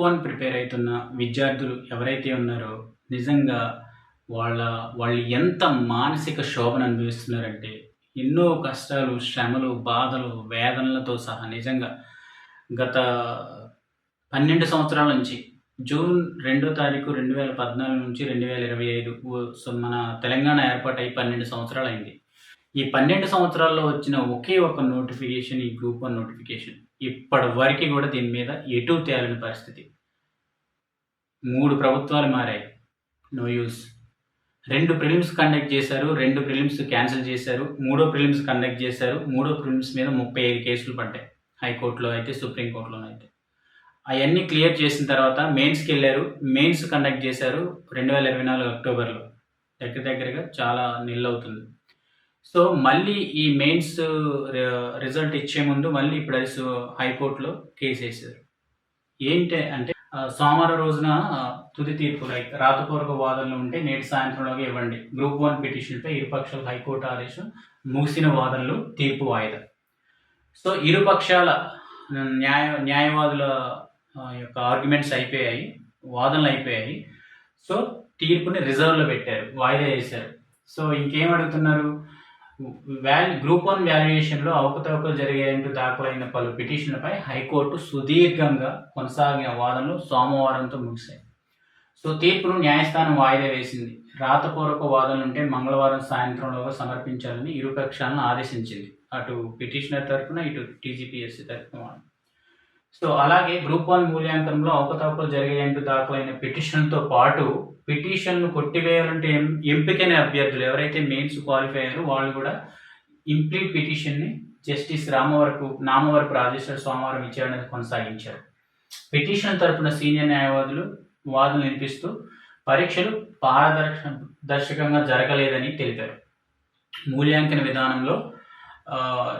Group one prepare అవుతున్న విద్యార్థులు ఎవరైతే ఉన్నారో నిజంగా వాళ్ళ వాళ్ళు ఎంత మానసిక శోభను అనుభవిస్తున్నారంటే ఎన్నో కష్టాలు శ్రమలు బాధలు వేదనలతో సహా నిజంగా గత పన్నెండు సంవత్సరాల నుంచి జూన్ రెండో తారీఖు రెండు వేల పద్నాలుగు నుంచి రెండు వేల ఇరవై ఐదు సో మన తెలంగాణ ఏర్పాటు అయి పన్నెండు సంవత్సరాలు అయింది ఈ పన్నెండు సంవత్సరాల్లో వచ్చిన ఒకే ఒక నోటిఫికేషన్ ఈ గ్రూప్ వన్ నోటిఫికేషన్ ఇప్పటి వరకు కూడా దీని మీద ఎటు తేలని పరిస్థితి. మూడు ప్రభుత్వాలు మారాయి. నో యూస్ రెండు ప్రిలిమ్స్ కండక్ట్ చేశారు రెండు ప్రిలిమ్స్ క్యాన్సిల్ చేశారు మూడో ప్రిలిమ్స్ కండక్ట్ చేశారు మూడో ప్రిలిమ్స్ మీద ముప్పై ఐదు కేసులు పడ్డాయి. హైకోర్టులో అయితే సుప్రీంకోర్టులో అయితే అవన్నీ క్లియర్ చేసిన తర్వాత మెయిన్స్కి వెళ్ళారు మెయిన్స్ కండక్ట్ చేశారు రెండు వేల ఇరవై నాలుగు అక్టోబర్లో దగ్గర దగ్గరగా చాలా నిల్ అవుతుంది. సో మళ్ళీ ఈ మెయిన్స్ రిజల్ట్ ఇచ్చే ముందు మళ్ళీ ఇప్పుడు అది హైకోర్టులో కేసు వేసారు ఏంటి అంటే సోమవారం రోజున తుది తీర్పు లైక్ రాతపూర్వక వాదనలు ఉంటే నేటి సాయంత్రంలోగా ఇవ్వండి. గ్రూప్ వన్ పిటిషన్పై ఇరుపక్షాల హైకోర్టు ఆదేశం ముగిసిన వాదనలు తీర్పు వాయిదా. సో ఇరుపక్షాల న్యాయ న్యాయవాదుల యొక్క ఆర్గ్యుమెంట్స్ అయిపోయాయి వాదనలు అయిపోయాయి. సో తీర్పుని రిజర్వ్లో పెట్టారు వాయిదా వేశారు. సో ఇంకేం అడుగుతున్నారు? వాల్యూ గ్రూప్ వన్ వాల్యుయేషన్లో అవకతవకలు జరిగాయంటూ దాఖలైన పలు పిటిషన్లపై హైకోర్టు సుదీర్ఘంగా కొనసాగిన వాదనలు సోమవారంతో ముగిశాయి. సో తీర్పును న్యాయస్థానం వాయిదా వేసింది. రాతపూర్వక వాదనలుంటే మంగళవారం సాయంత్రంలోగా సమర్పించాలని ఇరుపక్షాలను ఆదేశించింది. అటు పిటిషనర్ తరఫున ఇటు టీజీపీఎస్సీ తరఫున వాళ్ళు. సో అలాగే గ్రూప్ వన్ మూల్యాంకనంలో అవకతవకలు జరిగాయంటూ దాఖలైన పిటిషన్తో పాటు పిటిషన్ను కొట్టివేయాలంటే ఎం- ఎంపికైన అభ్యర్థులు ఎవరైతే మెయిన్స్ క్వాలిఫై అయ్యారో వాళ్ళు కూడా ఇంప్లీట్ పిటిషన్ని జస్టిస్ రామవరపు నామవరపు రాజేశ్వర సోమవారం విచారణ కొనసాగించారు. పిటిషన్ తరపున సీనియర్ న్యాయవాదులు వాదనలు వినిపిస్తూ పరీక్షలు పారదర్శ దర్శకంగా జరగలేదని తెలిపారు. మూల్యాంకన విధానంలో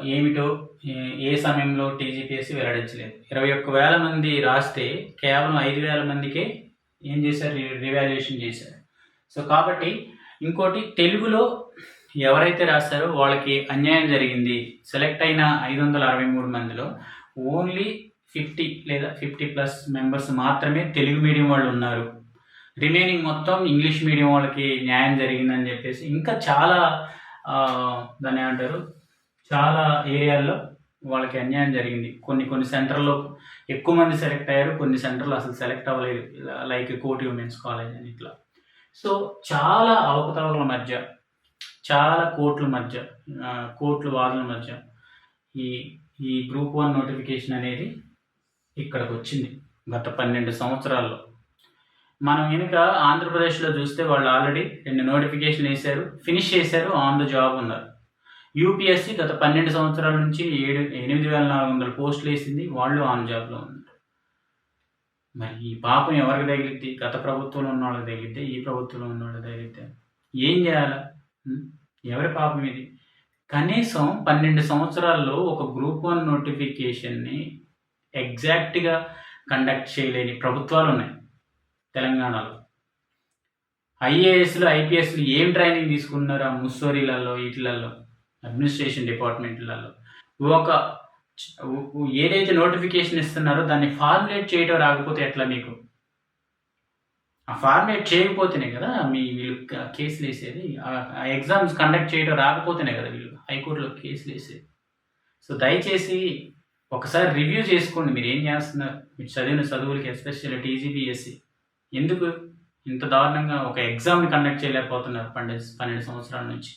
ఏమిటో ఏ- సమయంలో టీజీపీఎస్సీ వెల్లడించలేదు. ఇరవై ఒక్క వేల మంది రాస్తే కేవలం ఐదు వేల మందికే ఏం చేశారు? రివాల్యుయేషన్ చేశారు. సో కాబట్టి ఇంకోటి తెలుగులో ఎవరైతే రాస్తారో వాళ్ళకి అన్యాయం జరిగింది సెలెక్ట్ అయిన ఐదు వందల అరవై మూడు మందిలో ఓన్లీ ఫిఫ్టీ లేదా ఫిఫ్టీ ప్లస్ మెంబర్స్ మాత్రమే తెలుగు మీడియం వాళ్ళు ఉన్నారు. రిమైనింగ్ మొత్తం ఇంగ్లీష్ మీడియం వాళ్ళకి న్యాయం జరిగిందని చెప్పేసి ఇంకా చాలా దాన్ని ఏమంటారు? చాలా ఏరియాల్లో వాళ్ళకి అన్యాయం జరిగింది. కొన్ని కొన్ని సెంటర్లో ఎక్కువ మంది సెలెక్ట్ అయ్యారు కొన్ని సెంటర్లు అసలు సెలెక్ట్ అవ్వలేదు. లైక్ కోటి ఉమెన్స్ కాలేజ్ అని ఇట్లా. సో చాలా అవకతవకల మధ్య చాలా కోట్ల మధ్య కోట్ల వాదుల మధ్య ఈ ఈ గ్రూప్ వన్ నోటిఫికేషన్ అనేది ఇక్కడికి వచ్చింది. గత పన్నెండు సంవత్సరాల్లో. మనం కనుక ఆంధ్రప్రదేశ్లో చూస్తే వాళ్ళు ఆల్రెడీ రెండు నోటిఫికేషన్ వేశారు ఫినిష్ చేశారు ఆన్ ద జాబ్ ఉన్నారు. యూపీఎస్సీ గత పన్నెండు సంవత్సరాల నుంచి ఏడు ఎనిమిది వేల నాలుగు వందల పోస్టులు వేసింది వాళ్ళు ఆన్ జాబ్లో ఉన్నారు. మరి ఈ పాపం ఎవరికి తగిలిద్ది? గత ప్రభుత్వంలో ఉన్న వాళ్ళకి తగిలిద్దే? ఈ ప్రభుత్వంలో ఉన్న వాళ్ళకి తగిలిద్దే? ఏం చేయాలి? ఎవరి పాపం ఇది? కనీసం పన్నెండు సంవత్సరాల్లో ఒక గ్రూప్ వన్ నోటిఫికేషన్ని ఎగ్జాక్ట్గా కండక్ట్ చేయలేని ప్రభుత్వాలు ఉన్నాయి తెలంగాణలో. ఐఏఎస్లు ఐపీఎస్లు ఏం ట్రైనింగ్ తీసుకున్నారు ఆ ముస్సోరీలలో వీటిలలో అడ్మినిస్ట్రేషన్ డిపార్ట్మెంట్లలో ఒక ఏదైతే నోటిఫికేషన్ ఇస్తున్నారో దాన్ని ఫార్ములేట్ చేయడం రాకపోతే ఎట్లా మీకు? ఆ ఫార్ములేట్ చేయకపోతేనే కదా మీ వీళ్ళు కేసులు వేసేది? ఆ- ఆ ఎగ్జామ్స్ కండక్ట్ చేయడం రాకపోతేనే కదా వీళ్ళు హైకోర్టులో కేసులు వేసేది. సో దయచేసి ఒకసారి రివ్యూ చేసుకోండి. మీరు ఏం చేస్తున్నారు? మీరు చదివిన చదువులకి ఎస్పెషల్లీ టీజీబీఎస్సి ఎందుకు? ఇంత దారుణంగా ఒక ఎగ్జామ్ని కండక్ట్ చేయలేకపోతున్నారు పన్నెండు పన్నెండు సంవత్సరాల నుంచి.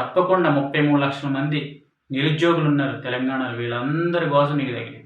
తప్పకుండా ముప్పై మూడు లక్షల మంది నిరుద్యోగులు ఉన్నారు తెలంగాణలో. వీళ్ళందరి కోసం నీకు తగిలి